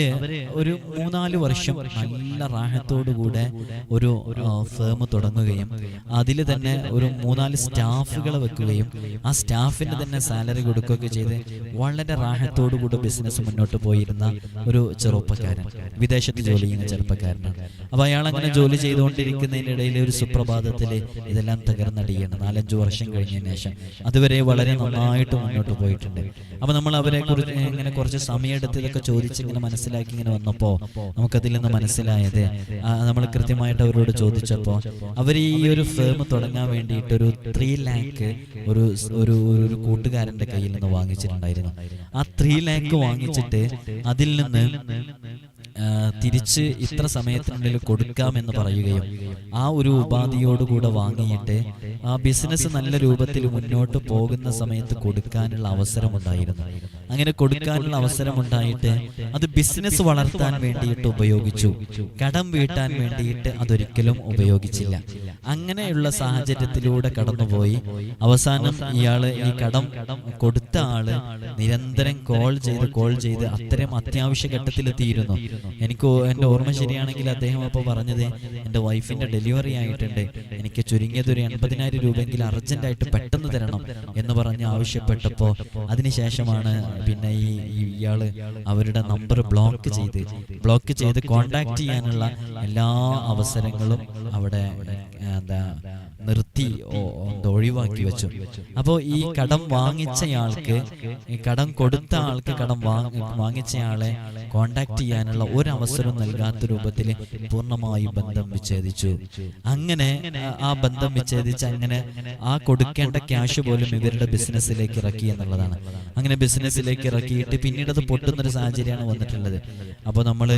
ഒരു മൂന്നാൽ വർഷം നല്ല റാഹത്തോടുകൂടെ ഒരു ഫേം തുടങ്ങുകയും അതിൽ തന്നെ ഒരു മൂന്നാൽ സ്റ്റാഫുകളെ വെക്കുകയും ആ സ്റ്റാഫിന് തന്നെ സാലറി കൊടുക്കുകയൊക്കെ ചെയ്ത് വളരെ റാഹത്തോടുകൂടെ ബിസിനസ് മുന്നോട്ട് പോയിരുന്ന ഒരു ചെറുപ്പക്കാരൻ. വിദേശത്ത് ജോലി ചെയ്യുന്ന ചെറുപ്പക്കാരനാണ്. അപ്പൊ അയാൾ അങ്ങനെ ജോലി ചെയ്തുകൊണ്ടിരിക്കുന്നതിനിടയിൽ ഒരു സുപ്രഭാതത്തിൽ ഇതെല്ലാം തകർന്നടിയാണ്. നാലഞ്ചു വർഷം കഴിഞ്ഞതിന് ശേഷം. അതുവരെ വളരെ നന്നായിട്ട് മുന്നോട്ട് പോയിട്ടുണ്ട്. അപ്പൊ നമ്മൾ അവരെ കുറിച്ച് ഇങ്ങനെ കുറച്ച് സമയമെടുത്ത് ഇതൊക്കെ ചോദിച്ച് ഇങ്ങനെ മനസ്സിലാക്കി ഇങ്ങനെ വന്നപ്പോ നമുക്കതിൽ നിന്ന് മനസ്സിലായത് നമ്മൾ കൃത്യമായിട്ട് അവരോട് ചോദിച്ചപ്പോൾ അവർ ഈ ഒരു ഫേം തുടങ്ങാൻ വേണ്ടിയിട്ട് ഒരു ത്രീ ലാക്ക് ഒരു ഒരു ഒരു കൂട്ടുകാരന്റെ കയ്യിൽ നിന്ന് വാങ്ങിച്ചിട്ടുണ്ടായിരുന്നു. ആ ത്രീ ലാക്ക് വാങ്ങിച്ചിട്ട് അതിൽ നിന്ന് തിരിച്ച് ഇത്ര സമയത്തിനുള്ളിൽ കൊടുക്കാം എന്ന് പറയുകയും ആ ഒരു ഉപാധിയോടുകൂടെ വാങ്ങിയിട്ട് ആ ബിസിനസ് നല്ല രൂപത്തിൽ മുന്നോട്ട് പോകുന്ന സമയത്ത് കൊടുക്കാനുള്ള അവസരമുണ്ടായിരുന്നു. അങ്ങനെ കൊടുക്കാനുള്ള അവസരമുണ്ടായിട്ട് അത് ബിസിനസ് വളർത്താൻ വേണ്ടിയിട്ട് ഉപയോഗിച്ചു. കടം വീട്ടാൻ വേണ്ടിയിട്ട് അതൊരിക്കലും ഉപയോഗിച്ചില്ല. അങ്ങനെയുള്ള സാഹചര്യത്തിലൂടെ കടന്നുപോയി. അവസാനം ഇയാൾ ഈ കടം കൊടുത്ത ആൾ നിരന്തരം കോൾ ചെയ്ത് കോൾ ചെയ്ത് അത്തരം അത്യാവശ്യ ഘട്ടത്തിലെത്തിയിരുന്നു. എനിക്ക് എന്റെ ഓർമ്മ ശരിയാണെങ്കിൽ അദ്ദേഹം അപ്പോൾ പറഞ്ഞത് എന്റെ വൈഫിന്റെ ഡെലിവറി ആയിട്ടുണ്ട്. എനിക്ക് ചുരുങ്ങിയത് ഒരു എൺപതിനായിരം രൂപയെങ്കിലും അർജന്റായിട്ട് പെട്ടെന്ന് തരണം എന്ന് പറഞ്ഞ് ആവശ്യപ്പെട്ടപ്പോ അതിനുശേഷമാണ് പിന്നെ ഈ ഇയാൾ അവരുടെ നമ്പർ ബ്ലോക്ക് ചെയ്ത് ബ്ലോക്ക് ചെയ്ത് കോണ്ടാക്ട് ചെയ്യാനുള്ള എല്ലാ അവസരങ്ങളും അവിടെ എന്താ നിർത്തി ഒഴിവാക്കി വെച്ചു. അപ്പോൾ ഈ കടം വാങ്ങിച്ചയാൾക്ക് ഈ കടം കൊടുത്ത ആൾക്ക് കടം വാങ്ങി വാങ്ങിച്ചയാളെ കോണ്ടാക്ട് ചെയ്യാനുള്ള ഒരു അവസരം നൽകാത്ത രൂപത്തിൽ പൂർണമായി ബന്ധം വിച്ഛേദിച്ചു. അങ്ങനെ ആ- ബന്ധം വിച്ഛേദിച്ച് അങ്ങനെ ആ കൊടുക്കേണ്ട ക്യാഷ് പോലും ഇവരുടെ ബിസിനസ്സിലേക്ക് ഇറക്കി എന്നുള്ളതാണ്. അങ്ങനെ ബിസിനസ്സിലേക്ക് ഇറക്കിയിട്ട് പിന്നീട് അത് പൊട്ടുന്നൊരു സാഹചര്യമാണ് വന്നിട്ടുള്ളത്. അപ്പോൾ നമ്മൾ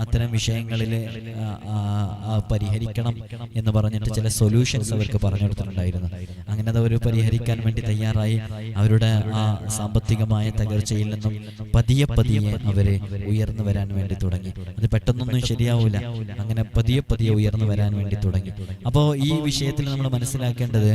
അത്തരം വിഷയങ്ങളിൽ പരിഹരിക്കണം എന്ന് പറഞ്ഞിട്ട് ചില സൊല്യൂഷൻസ് അവർക്ക് പറഞ്ഞു കൊടുത്തിട്ടുണ്ടായിരുന്നു. അങ്ങനെ അത് അവർ പരിഹരിക്കാൻ വേണ്ടി തയ്യാറായി. അവരുടെ ആ സാമ്പത്തികമായ തകർച്ചയിൽ നിന്നും പതിയെ പതിയെ അവരെ ഉയർന്നു വരാൻ വേണ്ടി തുടങ്ങി. അത് പെട്ടെന്നൊന്നും ശരിയാവൂല. അങ്ങനെ പതിയെ പതിയെ ഉയർന്നു വരാൻ വേണ്ടി തുടങ്ങി. അപ്പോൾ ഈ വിഷയത്തിൽ നമ്മൾ മനസ്സിലാക്കേണ്ടത്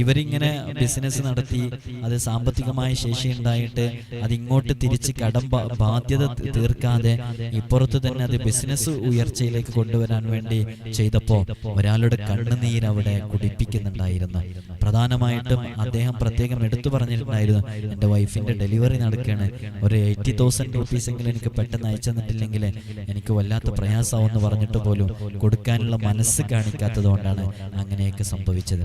ഇവരിങ്ങനെ ബിസിനസ് നടത്തി അത് സാമ്പത്തികമായ ശേഷി ഉണ്ടായിട്ട് അതിങ്ങോട്ട് തിരിച്ച് കടം ബാധ്യത തീർക്കാതെ ഇപ്പുറത്ത് തന്നെ അത് ബിസിനസ് ഉയർച്ചയിലേക്ക് കൊണ്ടുവരാൻ വേണ്ടി ചെയ്തപ്പോ ഒരാളുടെ കണ്ണുനീര് അവിടെ കുടിപ്പിക്കുന്നുണ്ടായിരുന്നു പ്രധാനമായിട്ടും അദ്ദേഹം പ്രത്യേകം എടുത്തു പറഞ്ഞിട്ടുണ്ടായിരുന്നു എന്റെ വൈഫിന്റെ ഡെലിവറി നടക്കുകയാണ്. ഒരു എയ്റ്റി തൗസൻഡ് റുപ്പീസ് എങ്കിലും എനിക്ക് പെട്ടെന്ന് അയച്ചു തന്നിട്ടില്ലെങ്കിൽ എനിക്ക് വല്ലാത്ത പ്രയാസമാവെന്ന് പറഞ്ഞിട്ട് പോലും കൊടുക്കാനുള്ള മനസ്സ് കാണിക്കാത്തത് കൊണ്ടാണ് അങ്ങനെയൊക്കെ സംഭവിച്ചത്.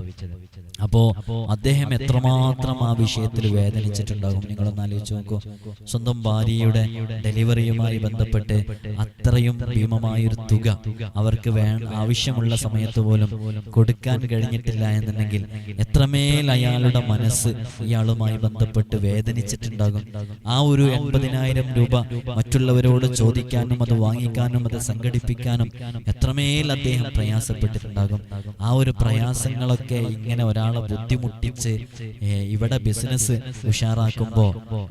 അപ്പോ അദ്ദേഹം എത്രമാത്രം ആ വിഷയത്തിൽ വേദനിച്ചിട്ടുണ്ടാകും? നിങ്ങളൊന്ന് ആലോചിച്ച് നോക്കൂ. സ്വന്തം ഭാര്യയുടെ ഡെലിവറിയുമായി ബന്ധപ്പെട്ട് അത്രയും ഭീമമായൊരു തുക അവർക്ക് വേ ആവശ്യമുള്ള സമയത്ത് പോലും കൊടുക്കാൻ കഴിഞ്ഞിട്ടില്ല എന്നുണ്ടെങ്കിൽ എത്രമേൽ അയാളുടെ മനസ്സ് ഇയാളുമായി ബന്ധപ്പെട്ട് വേദനിച്ചിട്ടുണ്ടാകും. ആ ഒരു എൺപതിനായിരം രൂപ മറ്റുള്ളവരോട് ചോദിക്കാനും അത് വാങ്ങിക്കാനും അത് സംഘടിപ്പിക്കാനും എത്രമേൽ അദ്ദേഹം പ്രയാസപ്പെട്ടിട്ടുണ്ടാകും. ആ ഒരു പ്രയാസങ്ങളൊക്കെ ഇങ്ങനെ ഒരാളെ ബുദ്ധിമുട്ടിച്ച് ഇവിടെ ബിസിനസ് ഉഷാറാക്കുമ്പോ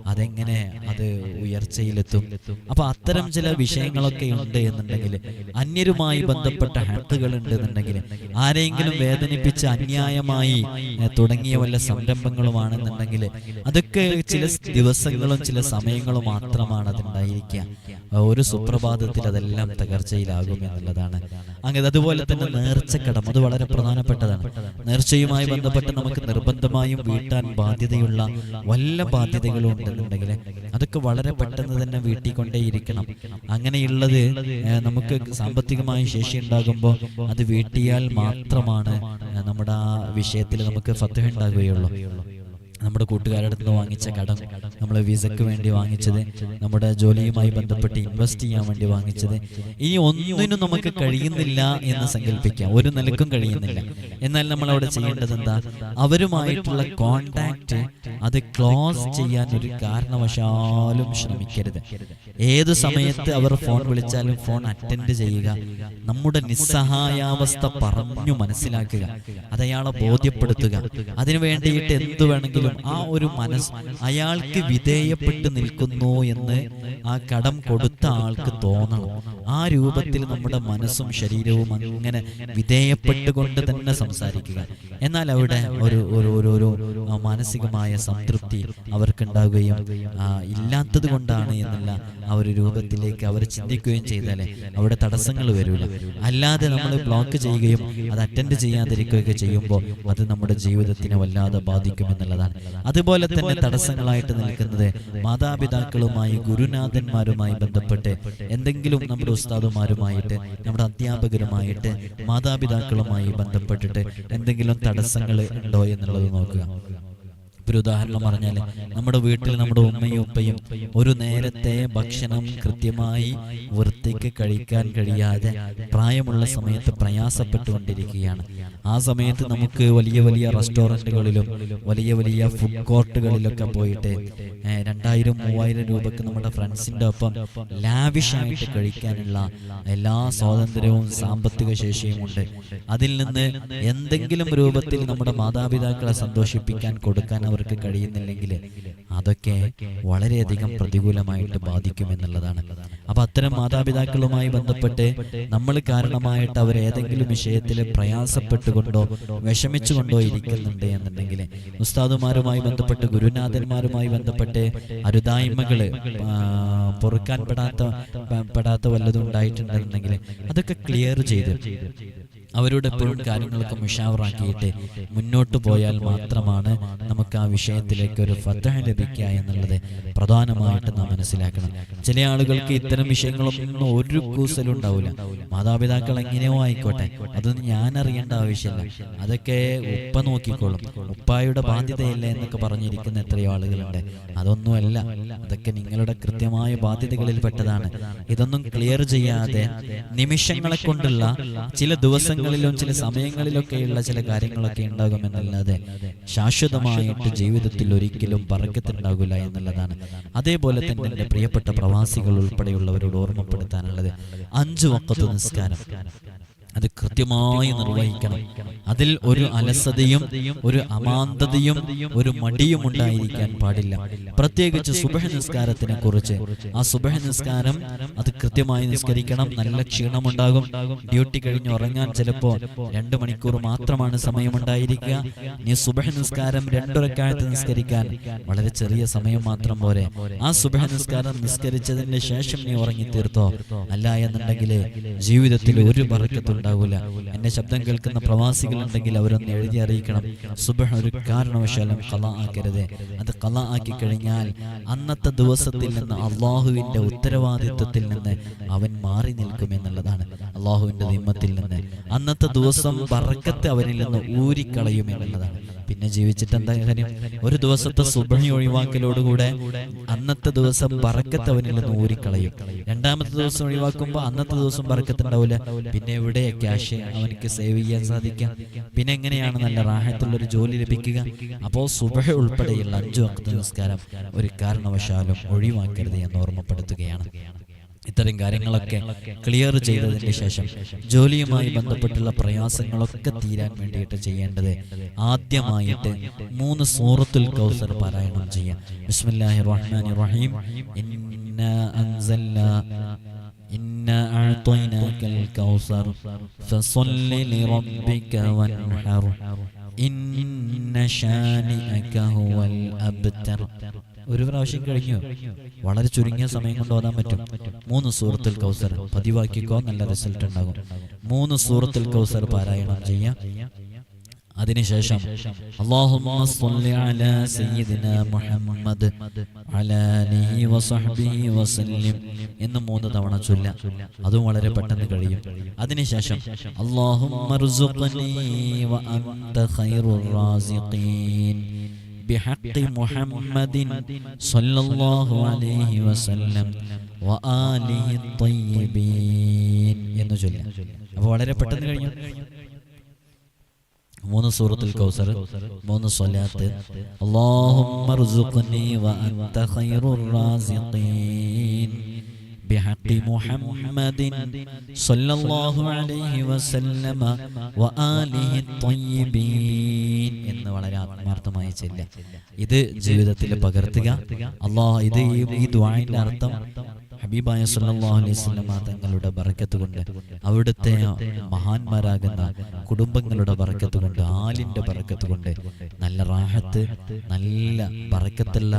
അതെങ്ങനെ അത് ഉയർച്ചയിലെത്തും? അപ്പൊ അത്തരം ചില വിഷയങ്ങളൊക്കെ ഉണ്ട് എന്നുണ്ടെങ്കിൽ അന്യരുമായി ബന്ധപ്പെട്ട ഹാത്തുകൾ ഉണ്ട് എന്നുണ്ടെങ്കിൽ ആരെങ്കിലും വേദനിപ്പിച്ച് അന്യായമായി ഏ, തുടങ്ങിയ വല്ല സംരംഭങ്ങളുമാണെന്നുണ്ടെങ്കിൽ അതൊക്കെ ചില ദിവസങ്ങളും ചില സമയങ്ങളും മാത്രമാണ് അതുണ്ടായിരിക്കുക ഒരു സുപ്രഭാതത്തിൽ അതെല്ലാം തകർച്ചയിലാകും എന്നുള്ളതാണ്. അങ്ങനെ അതുപോലെ തന്നെ നേർച്ചക്കടം അത് വളരെ പ്രധാനപ്പെട്ടതാണ്. നേർച്ചയുമായി ബന്ധപ്പെട്ട് നമുക്ക് നിർബന്ധമായും വീട്ടാൻ ബാധ്യതയുള്ള വല്ല ബാധ്യതകളും ഉണ്ടെന്നുണ്ടെങ്കിൽ അതൊക്കെ വളരെ പെട്ടെന്ന് തന്നെ വീട്ടിക്കൊണ്ടേയിരിക്കണം. അങ്ങനെയുള്ളത് നമുക്ക് സാമ്പത്തികമായ ശേഷി ഉണ്ടാകുമ്പോൾ അത് വീട്ടിയാൽ മാത്രമാണ് നമ്മുടെ ആ വിഷയത്തിൽ നമുക്ക് ഫത്തഹ ഉണ്ടാകുകയുള്ളൂ. നമ്മുടെ കൂട്ടുകാരുടെ നിന്ന് വാങ്ങിച്ച കടം നമ്മൾ വിസക്ക് വേണ്ടി വാങ്ങിച്ചത് നമ്മുടെ ജോലിയുമായി ബന്ധപ്പെട്ട് ഇൻവെസ്റ്റ് ചെയ്യാൻ വേണ്ടി വാങ്ങിച്ചത്. ഇനി ഒന്നിനും നമുക്ക് കഴിയുന്നില്ല എന്ന് സങ്കല്പിക്കാം. ഒരു നിലക്കും കഴിയുന്നില്ല. എന്നാൽ നമ്മൾ അവിടെ ചെയ്യേണ്ടത് എന്താ? അവരുമായിട്ടുള്ള കോണ്ടാക്ട് അത് ക്ലോസ് ചെയ്യാൻ ഒരു കാരണവശാലും ശ്രമിക്കരുത്. ഏത് സമയത്ത് അവർ ഫോൺ വിളിച്ചാലും ഫോൺ അറ്റൻഡ് ചെയ്യുക നമ്മുടെ നിസ്സഹായാവസ്ഥ പറഞ്ഞു മനസ്സിലാക്കുക അതയാളെ ബോധ്യപ്പെടുത്തുക. അതിനു വേണ്ടിയിട്ട് എന്തു വേണമെങ്കിലും രൂപത്തിലാണെങ്കിലും ആ ഒരു മനസ്സ് അയാൾക്ക് വിധേയപ്പെട്ട് നിൽക്കുന്നു എന്ന് ആ കടം കൊടുത്ത ആൾക്ക് തോന്നണം. ആ രൂപത്തിൽ നമ്മുടെ മനസ്സും ശരീരവും അങ്ങനെ വിധേയപ്പെട്ടുകൊണ്ട് തന്നെ സംസാരിക്കുക. എന്നാൽ അവിടെ ഒരു ഓരോരോ മാനസികമായ സംതൃപ്തി അവർക്കുണ്ടാവുകയും ഇല്ലാത്തത് കൊണ്ടാണ് എന്നുള്ള ആ ഒരു രൂപത്തിലേക്ക് അവർ ചിന്തിക്കുകയും ചെയ്താലേ അവിടെ തടസ്സങ്ങൾ വരില്ല അല്ലാതെ നമ്മൾ ബ്ലോക്ക് ചെയ്യുകയും അത് അറ്റൻഡ് ചെയ്യാതിരിക്കുകയൊക്കെ ചെയ്യുമ്പോൾ അത് നമ്മുടെ ജീവിതത്തിനെ വല്ലാതെ ബാധിക്കും എന്നുള്ളതാണ്. അതുപോലെ തന്നെ തടസ്സങ്ങളായിട്ട് നിൽക്കുന്നത് മാതാപിതാക്കളുമായി ഗുരുനാഥന്മാരുമായി ബന്ധപ്പെട്ട് എന്തെങ്കിലും നമ്മുടെ ഉസ്താദുമാരുമായിട്ട് നമ്മുടെ അധ്യാപകരുമായിട്ട് മാതാപിതാക്കളുമായി ബന്ധപ്പെട്ടിട്ട് എന്തെങ്കിലും തടസ്സങ്ങൾ ഉണ്ടോ എന്നുള്ളത് നോക്കുക. ഒരു ഉദാഹരണം പറഞ്ഞാൽ നമ്മുടെ വീട്ടിൽ നമ്മുടെ ഉമ്മയും ഉപ്പയും ഒരു നേരത്തെ ഭക്ഷണം കൃത്യമായി വൃത്തിക്ക് കഴിക്കാൻ കഴിയാതെ പ്രായമുള്ള സമയത്ത് പ്രയാസപ്പെട്ടുകൊണ്ടിരിക്കുകയാണ്. ആ സമയത്ത് നമുക്ക് വലിയ വലിയ റെസ്റ്റോറന്റുകളിലും വലിയ വലിയ ഫുഡ് കോർട്ടുകളിലൊക്കെ പോയിട്ട് രണ്ടായിരം മൂവായിരം രൂപക്ക് നമ്മുടെ ഫ്രണ്ട്സിന്റെ ഒപ്പം ലാവിഷായിട്ട് കഴിക്കാനുള്ള എല്ലാ സ്വാതന്ത്ര്യവും സാമ്പത്തിക ശേഷിയും ഉണ്ട്. അതിൽ നിന്ന് എന്തെങ്കിലും രൂപത്തിൽ നമ്മുടെ മാതാപിതാക്കളെ സന്തോഷിപ്പിക്കാൻ കൊടുക്കാൻ അവർക്ക് കഴിയുന്നില്ലെങ്കിൽ അതൊക്കെ വളരെയധികം പ്രതികൂലമായിട്ട് ബാധിക്കും എന്നുള്ളതാണ്. അപ്പൊ അത്തരം മാതാപിതാക്കളുമായി ബന്ധപ്പെട്ട് നമ്മൾ കാരണമായിട്ട് അവർ ഏതെങ്കിലും വിഷയത്തിൽ പ്രയാസപ്പെട്ടുകൊണ്ടോ വിഷമിച്ചുകൊണ്ടോ ഇരിക്കുന്നുണ്ട് എന്നുണ്ടെങ്കിൽ ഉസ്താദുമാരുമായി ബന്ധപ്പെട്ട് ഗുരുനാഥന്മാരുമായി ബന്ധപ്പെട്ട് അരുതായ്മകൾ പൊറുക്കാൻ പെടാത്ത പെടാത്ത വല്ലതും ഉണ്ടായിട്ടുണ്ടെന്നുണ്ടെങ്കിൽ അതൊക്കെ ക്ലിയർ ചെയ്ത് അവരോട് എപ്പോഴും കാര്യങ്ങളൊക്കെ മുഷാവറാക്കിയിട്ട് മുന്നോട്ട് പോയാൽ മാത്രമാണ് നമുക്ക് ആ വിഷയത്തിലേക്ക് ഒരു ഫത്തഹ ലഭിക്കുക എന്നുള്ളത് പ്രധാനമായിട്ട് നാം മനസ്സിലാക്കണം. ചില ആളുകൾക്ക് ഇത്തരം വിഷയങ്ങളൊന്നും ഒരു കൂസലും ഉണ്ടാവില്ല. മാതാപിതാക്കൾ എങ്ങനെയോ ആയിക്കോട്ടെ. അതൊന്നും ഞാൻ അറിയേണ്ട ആവശ്യമില്ല. അതൊക്കെ ഉപ്പ നോക്കിക്കോളും. ഉപ്പായുടെ ബാധ്യതയില്ല എന്നൊക്കെ പറഞ്ഞിരിക്കുന്ന എത്രയോ ആളുകളുണ്ട്. അതൊന്നുമല്ല. അതൊക്കെ നിങ്ങളുടെ കൃത്യമായ ബാധ്യതകളിൽ പെട്ടതാണ് ഇതൊന്നും ക്ലിയർ ചെയ്യാതെ നിമിഷങ്ങളെ കൊണ്ടുള്ള ചില ദിവസങ്ങളിലും ചില സമയങ്ങളിലൊക്കെയുള്ള ചില കാര്യങ്ങളൊക്കെ ഉണ്ടാകും ഉണ്ടാകുമെന്നല്ലാതെ ശാശ്വതമായിട്ട് ജീവിതത്തിൽ ഒരിക്കലും പറക്കത്തുണ്ടാകില്ല എന്നുള്ളതാണ്. അതേപോലെ തന്നെ എന്റെ പ്രിയപ്പെട്ട പ്രവാസികൾ ഉൾപ്പെടെയുള്ളവരോട് ഓർമ്മപ്പെടുത്താനുള്ളത് അഞ്ചു വക്കത്ത് നിസ്കാരം. അത് കൃത്യമായി നിർവഹിക്കണം. അതിൽ ഒരു അലസതയും ഒരു അമാന്തതയും ഒരു മടിയും ഉണ്ടായിരിക്കാൻ പാടില്ല. പ്രത്യേകിച്ച് സുബഹ നിസ്കാരത്തിനെ കുറിച്ച്. ആ സുബഹ നിസ്കാരം അത് കൃത്യമായി നിസ്കരിക്കണം. നല്ല ക്ഷീണമുണ്ടാകും. ഡ്യൂട്ടി കഴിഞ്ഞ് ഉറങ്ങാൻ ചിലപ്പോൾ രണ്ട് മണിക്കൂർ മാത്രമാണ് സമയമുണ്ടായിരിക്കുക നീ സുബഹ നിസ്കാരം രണ്ടൊരക്കാലത്ത് നിസ്കരിക്കാൻ വളരെ ചെറിയ സമയം മാത്രം പോരെ. ആ സുബഹ നിസ്കാരം നിസ്കരിച്ചതിന് ശേഷം നീ ഉറങ്ങി തീർത്തോ? അല്ല എന്നുണ്ടെങ്കിൽ ജീവിതത്തിൽ ഒരു ബറക്കത്തുണ്ടാകൂല എന്റെ ശബ്ദം കേൾക്കുന്ന പ്രവാസികൾ ഉണ്ടെങ്കിൽ അവരൊന്ന് എഴുതി അറിയിക്കണം. സുബഹ ഒരു കാരണവശാലും കല ആക്കരുത്. അത് കല ആക്കി കഴിഞ്ഞാൽ അന്നത്തെ ദിവസത്തിൽ നിന്ന് അള്ളാഹുവിന്റെ ഉത്തരവാദിത്വത്തിൽ നിന്ന് അവൻ മാറി നിൽക്കും എന്നുള്ളതാണ് അള്ളാഹുവിന്റെ നിയമത്തിൽ നിന്ന്. അന്നത്തെ ദിവസം പറക്കത്ത് അവനിൽ നിന്ന് ഊരിക്കളയും എന്നുള്ളതാണ്. പിന്നെ ജീവിച്ചിട്ട് എന്താ കാര്യം? ഒരു ദിവസത്തെ സുബഹി ഒഴിവാക്കലോടുകൂടെ അന്നത്തെ ദിവസം പറക്കത്ത് അവനിൽ നിന്ന് ഊരിക്കളയും. രണ്ടാമത്തെ ദിവസം ഒഴിവാക്കുമ്പോൾ അന്നത്തെ ദിവസം പറക്കത്തുണ്ടാവില്ല പിന്നെ എവിടെയാ ക്യാഷ് അവനക്ക് സേവ് ചെയ്യാൻ സാധിക്കാം. പിന്നെ എങ്ങനെയാണ് നല്ല റാഹത്തുള്ള ഒരു ജോലി ലഭിക്കുക? അപ്പോൾ സുബഹ ഉൾപ്പെടെയുള്ള അഞ്ചു അക്ത നിസ്കാരം ഒരു കാരണവശാലും ഒഴിവാക്കരുത് എന്ന് ഓർമ്മപ്പെടുത്തുകയാണ്. ഇത്തരം കാര്യങ്ങളൊക്കെ ക്ലിയർ ചെയ്തതിന് ശേഷം ജോലിയുമായി ബന്ധപ്പെട്ടുള്ള പ്രയാസങ്ങളൊക്കെ തീരാൻ വേണ്ടിയിട്ട് ചെയ്യേണ്ടത് ആദ്യമായിട്ട് മൂന്ന് സൂറത്തുൽ കൗസർ പാരായണം ചെയ്യാം. ബിസ്മില്ലാഹി റഹീം. ഇന്ന അൻസൽന ഇന്ന കൗസർ ലിറബ്ബിക വൻഹർ. ഇന്ന ഷാനിഅക ഹുവൽ അബ്തർ. ഒരു പ്രാവശ്യം കഴിഞ്ഞു. വളരെ ചുരുങ്ങിയ സമയം കൊണ്ട് ഓതാൻ പറ്റും. മൂന്ന് സൂറത്തിൽ കൗസർ പതിവാക്കിക്കോ നല്ല റിസൾട്ട് ഉണ്ടാകും. മൂന്ന് സൂറത്തിൽ കൗസർ പാരായണം ചെയ്യാം. അതിനുശേഷം അല്ലാഹുമ്മ അലാ മുഹമ്മദ് എന്ന് മൂന്ന് തവണ ചൊല്ല. അതും വളരെ പെട്ടെന്ന് കഴിയും. അതിനുശേഷം അല്ലാഹുമ്മ റാസിഖീൻ بحق محمد صلى الله عليه وسلم وآله الطيبين എന്ന് ചൊല്ലാം അപ്പോൾ വളരെ പെട്ടെന്ന് കഴിഞ്ഞു മൂന്ന് സൂറത്തുൽ കൗസർ മൂന്ന് സ്വലാത്ത് اللهم ارزقني وأنت خير الرازقين بحق محمد صلى الله عليه وسلم وآله الطيبين എന്ന എന്ന് വളരെ ആത്മാർത്ഥമായി ചെല്ല ഇത് ജീവിതത്തിൽ പകർത്തുക അള്ളാഹ് ഇത് ഈ- ഈ ദ്വായിന്റെ അർത്ഥം ഹബീബായ സല്ലല്ലാഹു അലൈഹി വസല്ലമ തങ്ങളുടെ ബറക്കത്ത് കൊണ്ട് അവിടുത്തെ മഹാന്മാരാകുന്ന കുടുംബങ്ങളുടെ പറക്കത്ത് കൊണ്ട് ആലിന്റെ പറക്കത്ത് കൊണ്ട് നല്ല റാഹത്ത് നല്ല പറക്കത്തല്ല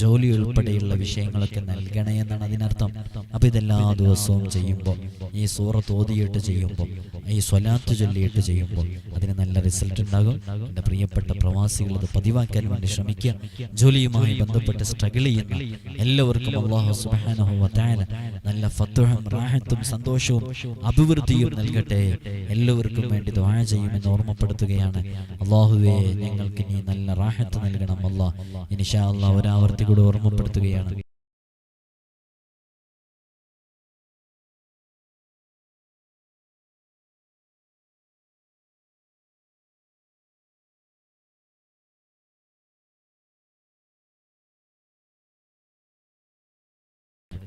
ജോലി ഉൾപ്പെടെയുള്ള വിഷയങ്ങളൊക്കെ നൽകണേ എന്നാണ് അതിനർത്ഥം. അപ്പൊ ഇതെല്ലാ ദിവസവും ചെയ്യുമ്പോൾ ഈ സൂറത്ത് ഓതിയിട്ട് ചെയ്യുമ്പോൾ ഈ സ്വലാത്ത് ചൊല്ലിയിട്ട് ചെയ്യുമ്പോൾ അതിന് നല്ല റിസൾട്ട് ഉണ്ടാകും. എന്റെ പ്രിയപ്പെട്ട പ്രവാസികൾ അത് പതിവാക്കാൻ വേണ്ടി ശ്രമിക്കുക. ജോലിയുമായി ബന്ധപ്പെട്ട് സ്ട്രഗിൾ ചെയ്യുന്ന എല്ലാവർക്കും അള്ളാഹു നല്ല ഫത്തുഹം റാഹത്തും സന്തോഷവും അഭിവൃദ്ധിയും നൽകട്ടെ. എല്ലാവർക്കും വേണ്ടി ദുആ ചെയ്യുമെന്ന് ഓർമ്മപ്പെടുത്തുകയാണ്. അള്ളാഹുവേ ഞങ്ങൾക്ക് നീ നല്ല റാഹത്ത് നൽകണം അല്ലാ. ഇൻഷാ അല്ലാഹ് ഒരാവർത്തി കൂടെ ഓർമ്മപ്പെടുത്തുകയാണ്.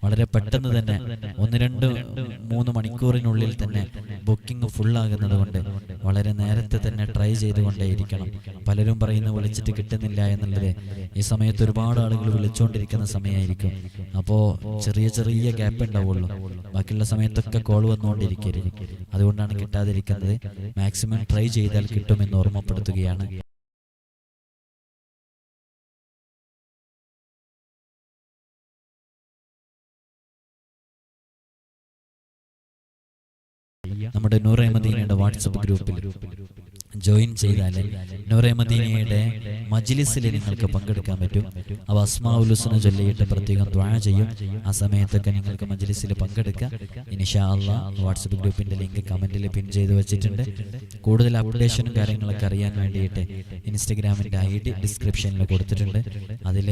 വളരെ പെട്ടെന്ന് തന്നെ ഒന്ന് രണ്ട് മൂന്ന് മണിക്കൂറിനുള്ളിൽ തന്നെ ബുക്കിംഗ് ഫുള്ളാകുന്നത് കൊണ്ട് വളരെ നേരത്തെ തന്നെ ട്രൈ ചെയ്തുകൊണ്ടേയിരിക്കണം. പലരും പറയുന്ന വിളിച്ചിട്ട് കിട്ടുന്നില്ല എന്നുള്ളത് ഈ സമയത്ത് ഒരുപാട് ആളുകൾ വിളിച്ചുകൊണ്ടിരിക്കുന്ന സമയമായിരിക്കും. അപ്പോൾ ചെറിയ ചെറിയ ഗ്യാപ്പ് ഉണ്ടാവുള്ളൂ. ബാക്കിയുള്ള സമയത്തൊക്കെ കോൾ വന്നുകൊണ്ടിരിക്കരുത്. അതുകൊണ്ടാണ് കിട്ടാതിരിക്കുന്നത്. മാക്സിമം ട്രൈ ചെയ്താൽ കിട്ടുമെന്ന് ഓർമ്മപ്പെടുത്തുകയാണ്. നമ്മുടെ നൂറേ മദീനയുടെ വാട്സപ്പ് ഗ്രൂപ്പിൽ ജോയിൻ ചെയ്താൽ നൂറെ മദീനയുടെ മജ്ലിസിൽ നിങ്ങൾക്ക് പങ്കെടുക്കാൻ പറ്റും. അവ അസ്മാഉലുസിനെ ചൊല്ലിയിട്ട് പ്രത്യേകം ദ്വാഴ ചെയ്യും. ആ സമയത്തൊക്കെ നിങ്ങൾക്ക് മജ്ലിസിൽ പങ്കെടുക്കാം. ഇനിഷാ അള്ളാ വാട്സപ്പ് ഗ്രൂപ്പിന്റെ ലിങ്ക് കമന്റിൽ പിൻ ചെയ്ത് വെച്ചിട്ടുണ്ട്. കൂടുതൽ അപ്ഡേഷനും കാര്യങ്ങളൊക്കെ അറിയാൻ വേണ്ടിയിട്ട് ഇൻസ്റ്റഗ്രാമിന്റെ ഐ ഡി ഡിസ്ക്രിപ്ഷനിൽ കൊടുത്തിട്ടുണ്ട്. അതിൽ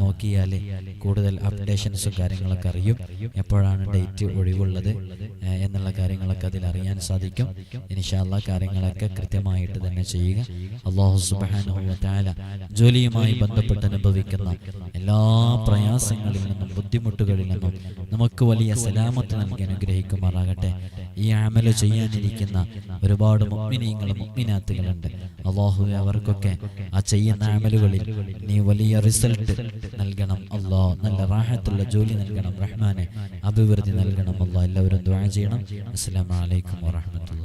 നോക്കിയാൽ കൂടുതൽ അപ്ഡേഷൻസും കാര്യങ്ങളൊക്കെ അറിയും. എപ്പോഴാണ് ഡേറ്റ് ഒഴിവുള്ളത് എന്നുള്ള കാര്യങ്ങളൊക്കെ അതിൽ അറിയാൻ സാധിക്കും. ഇൻഷാല്ല കാര്യങ്ങളൊക്കെ കൃത്യമായിട്ട് തന്നെ ചെയ്യുക. അള്ളാഹു തആല ജോലിയുമായി ബന്ധപ്പെട്ട് അനുഭവിക്കുന്ന എല്ലാ പ്രയാസങ്ങളിൽ നിന്നും ബുദ്ധിമുട്ടുകളിൽ നിന്നും നമുക്ക് വലിയ സലാമത്ത് നൽകി അനുഗ്രഹിക്കുമാറാകട്ടെ. ഈ അമല ചെയ്യാനിരിക്കുന്ന ഒരുപാട് മുഗ്മിനീങ്ങളും മുഗ്മിനാത്തുകളുണ്ട് അള്ളാഹു അവർക്കൊക്കെ ആ ചെയ്യുന്ന അമലുകളിൽ നീ വലിയ റിസൾട്ട് നൽകണം. അള്ളാഹ് നല്ല റാഹത്തുള്ള ജോലി നൽകണം. റഹ്മാനെ അഭിവൃദ്ധി നൽകണം. അള്ളാഹ് എല്ലാവരും ദ്വാ ചെയ്യണം. അസ്സലാമു വലൈക്കും വറഹ്മത്തുള്ളാഹി